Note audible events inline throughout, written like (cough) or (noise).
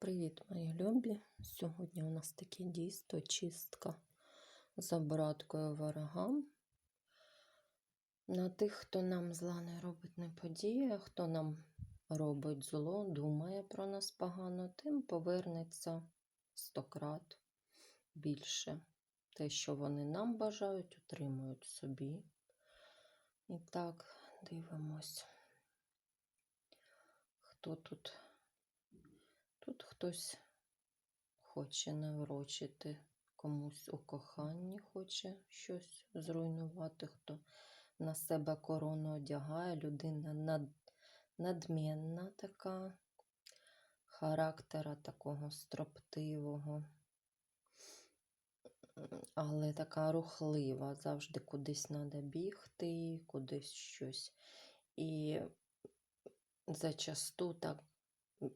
Привіт, мої любі! Сьогодні у нас таке дійство, чистка з обраткою ворогам. На тих, хто нам зла не робить не подіє, хто нам робить зло, думає про нас погано, тим повернеться стократ більше. Те, що вони нам бажають, отримують собі. І так, дивимось, хто тут. Тут хтось хоче наврочити комусь у коханні, хоче щось зруйнувати, хто на себе корону одягає, людина над, надмінна така, характера такого строптивого, але така рухлива, завжди кудись треба бігти, кудись щось. І зачасту так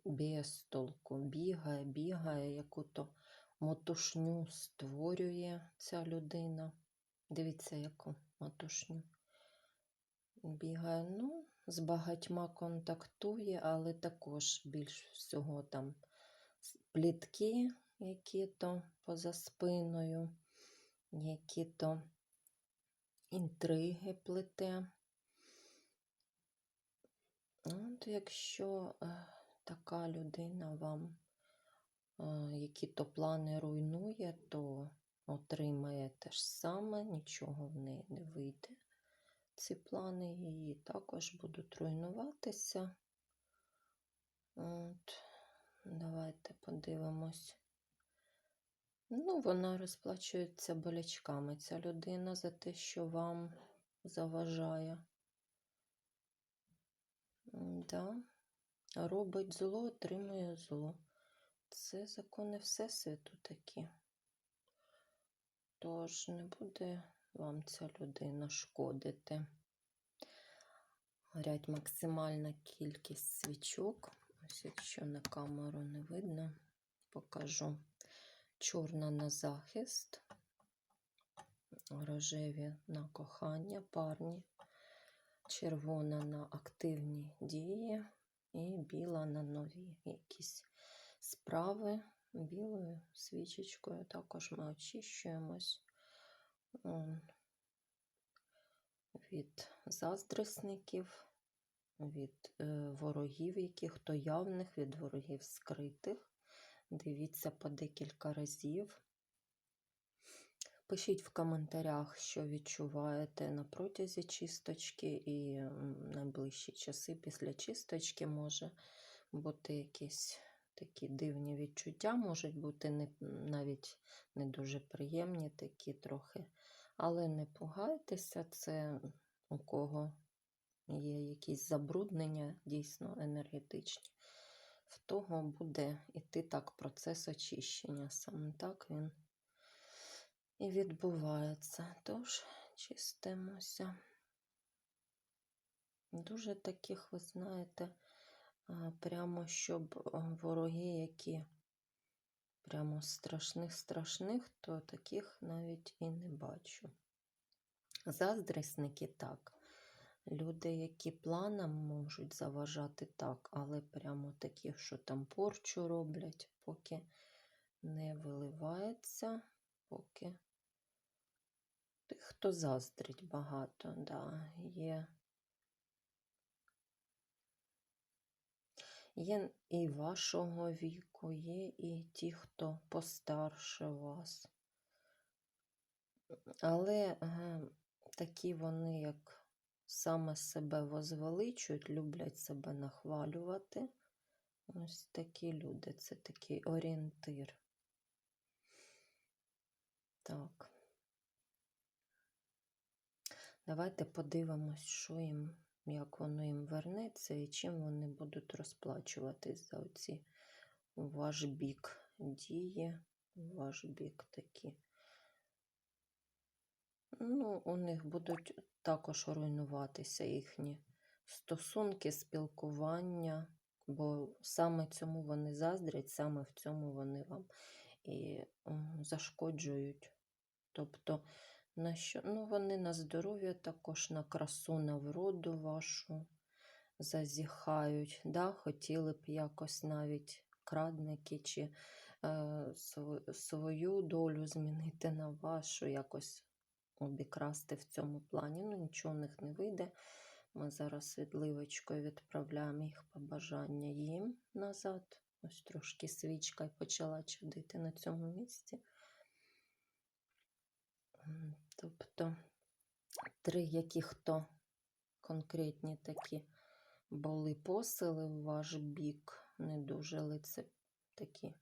без толку бігає, бігає, яку-то мотушню створює ця людина. Дивіться, яку мотушню. Бігає, ну, з багатьма контактує, але також більш всього там плітки, які-то поза спиною, які-то інтриги плете. От якщо е, така людина вам е, які-то плани руйнує, то отримає те ж саме, нічого в неї не вийде. Ці плани її також будуть руйнуватися. От, Давайте подивимось. Ну, вона розплачується болячками, ця людина за те, що вам заважає. Да. Робить зло, отримує зло. Це закони Всесвіту такі. Тож не буде вам ця людина шкодити. Горять максимальна кількість свічок. Ось якщо на камеру не видно, покажу. Чорна на захист, рожеві на кохання, парні, червона на активні дії і біла на нові якісь справи. Білою свічечкою також ми очищуємось від заздресників, від е, ворогів, яких то явних, від ворогів скритих. Дивіться по декілька разів. Пишіть в коментарях, що відчуваєте на протязі чисточки, і найближчі часи після чисточки може бути якісь такі дивні відчуття, можуть бути не, навіть не дуже приємні, такі трохи. Але не пугайтеся, це у кого є якісь забруднення, дійсно енергетичні. В того буде йти так процес очищення. Саме так він і відбувається. Тож чистимося. Дуже таких, ви знаєте, прямо щоб вороги, які прямо страшних-страшних, то таких навіть і не бачу. Заздрісники так. Люди, які планам можуть заважати так, але прямо такі, що там порчу роблять, поки не виливається, поки тих, хто заздрить багато, да, є. Є і вашого віку, є і ті, хто постарше вас. Але е, такі вони, як саме себе возвеличують, люблять себе нахвалювати. Ось такі люди, це такий орієнтир. Так. Давайте подивимось, що їм, як воно їм вернеться і чим вони будуть розплачуватись за оці ваш бік дії, ваш бік такі. Ну, у них будуть також руйнуватися їхні стосунки, спілкування, бо саме цьому вони заздрять, саме в цьому вони вам і зашкоджують. Тобто, на що? Ну, вони на здоров'я також, на красу, на вроду вашу зазіхають. Да? Хотіли б якось навіть зрадники, чи е, свою долю змінити на вашу, якось обікрасти в цьому плані. Ну, нічого в них не вийде. Ми зараз відливочкою відправляємо їх побажання їм назад. Ось трошки свічка й почала чадити на цьому місці. Тобто три яких то конкретні такі були посили в ваш бік, не дуже лице такі,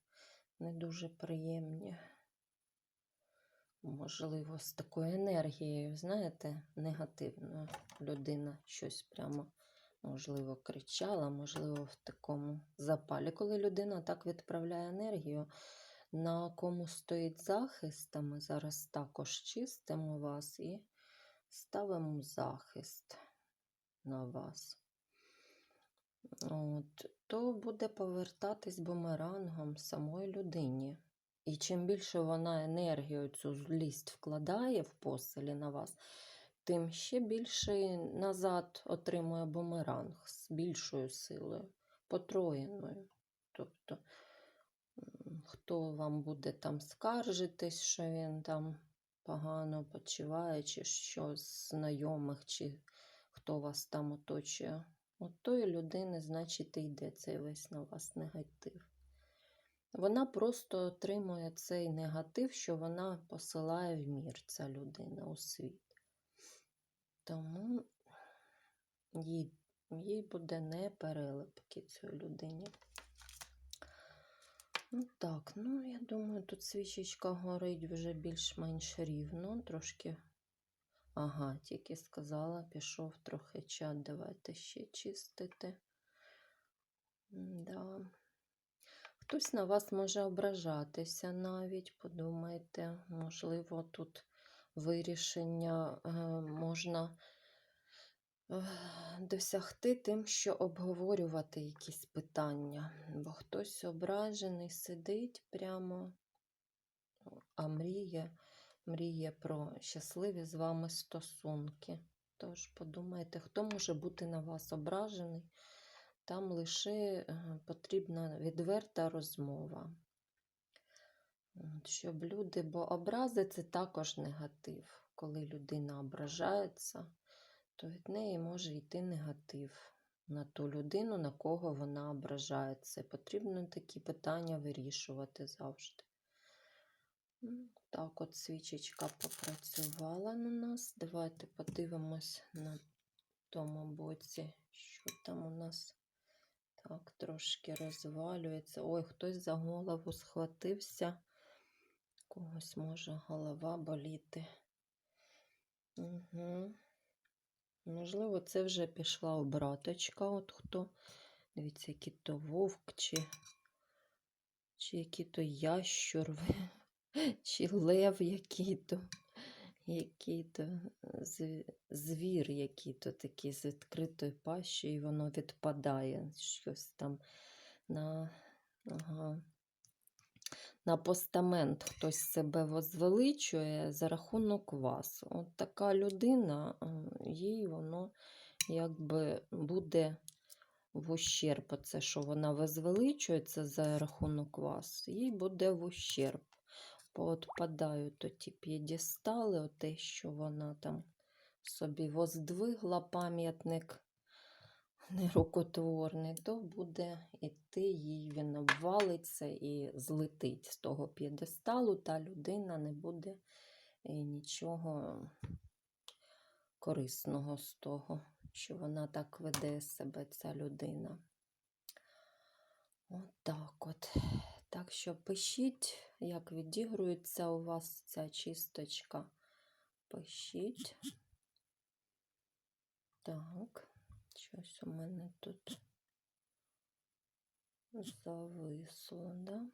не дуже приємні. Можливо, з такою енергією, знаєте, негативною людина щось прямо, можливо, кричала, можливо, в такому запалі. Коли людина так відправляє енергію, на кому стоїть захист, ми зараз також чистимо вас і ставимо захист на вас. От, то буде повертатись бумерангом самої людині. І чим більше вона енергію цю злість вкладає в поселі на вас, тим ще більше назад отримує бумеранг з більшою силою, потроєною. Тобто, хто вам буде там скаржитись, що він там погано почуває, чи що з знайомих, чи хто вас там оточує, от тої людини, значить, і йде цей весь на вас негатив. Вона просто отримує цей негатив, що вона посилає в мір, ця людина у світ. Тому їй, їй буде не перелипки цій людині. Ну так, ну я думаю, тут свічечка горить вже більш-менш рівно, трошки. Ага, тільки сказала, пішов трохи чат. Давайте ще чистити. Да. Хтось на вас може ображатися навіть, подумайте, можливо, тут вирішення е, можна досягти тим, що обговорювати якісь питання, бо хтось ображений сидить прямо, а мріє, мріє про щасливі з вами стосунки. Тож подумайте, хто може бути на вас ображений, там лише е, потрібна відверта розмова. Щоб люди, бо образи це також негатив. Коли людина ображається, то від неї може йти негатив на ту людину, на кого вона ображається. Потрібно такі питання вирішувати завжди. Так, от свічечка попрацювала на нас. Давайте подивимось на тому боці, що там у нас. Так, трошки розвалюється. Ой, хтось за голову схватився. Когось може голова боліти. Угу. Можливо, це вже пішла обраточка. От хто. Дивіться, який то вовк, чи, чи який то ящур, (laughs) чи лев який-то, який-то звір, який-то такий з відкритою пащею, і воно відпадає. Щось там на, ага, на постамент хтось себе возвеличує за рахунок вас. От така людина, е, їй воно якби буде в ущерб. Оце, що вона возвеличується за рахунок вас, їй буде в ущерб. Поотпадають оті п'єдестали, оте, що вона там собі воздвигла пам'ятник нерукотворний, то буде іти їй, він обвалиться і злетить з того п'єдесталу, та людина не буде е, нічого корисного з того, що вона так веде себе, ця людина. От так от. Так що пишіть, як відігрується у вас ця чисточка. Пишіть. Так, щось у мене тут зависло, да?